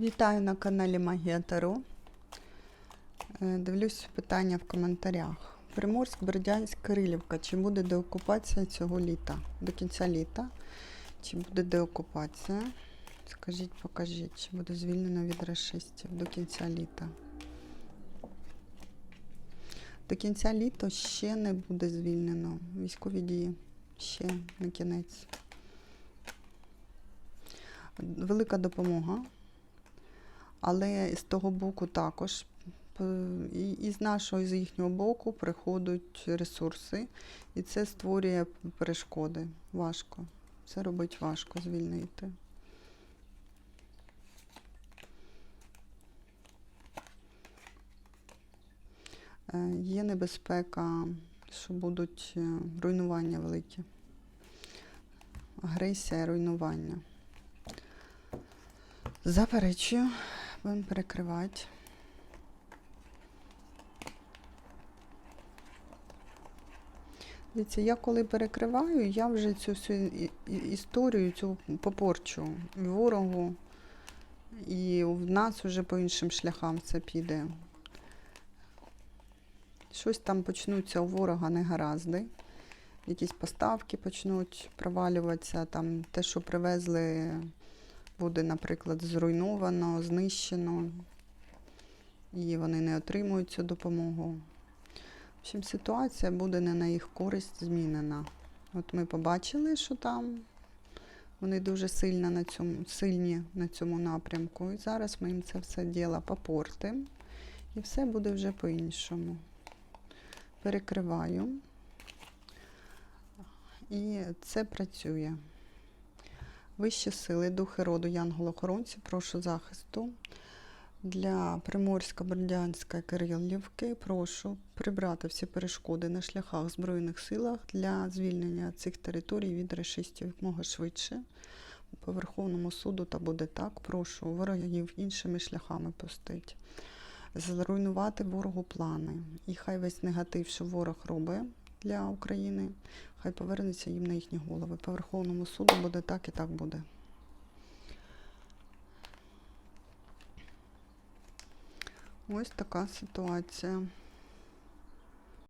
Вітаю на каналі Магія Таро. Е, Дивлюсь питання в коментарях. Приморськ, Бердянськ, Кирилівка. Чи буде деокупація цього літа? До кінця літа? Чи буде деокупація? Скажіть, покажіть, чи буде звільнено від расистів до кінця літа? До кінця літа ще не буде звільнено. Військові дії. Ще не кінець. Велика допомога. Але з того боку також і, з нашого, і з їхнього боку приходять ресурси, і це створює перешкоди. Важко. Це робить важко звільнити. Е, Є небезпека, що будуть е, руйнування великі. Агресія, руйнування. Заперечую. Будемо перекривати. Дивіться, я коли перекриваю, я вже цю всю історію цю попорчу ворогу, і в нас вже по іншим шляхам це піде. Щось там почнуться у ворога негаразди. Якісь поставки почнуть провалюватися, там те, що привезли, буде, наприклад, зруйновано, знищено, і вони не отримують цю допомогу. В общем, ситуація буде не на їх користь змінена. От ми побачили, що там вони дуже сильно на цьому, сильні на цьому напрямку. І зараз ми їм це все діло попортимо. І все буде вже по-іншому. Перекриваю. І це працює. Вищі сили, духи роду Янголохоронці, прошу захисту. Для Приморська, Бердянська, Кирилівки прошу прибрати всі перешкоди на шляхах Збройних силах для звільнення цих територій від рашистів якомога швидше. По Верховному суду та буде так. Прошу ворогів іншими шляхами пустити. Зруйнувати ворогу плани. І хай весь негатив, що ворог робить для України, хай повернеться їм на їхні голови. По Верховному суду буде так і так буде. Ось така ситуація.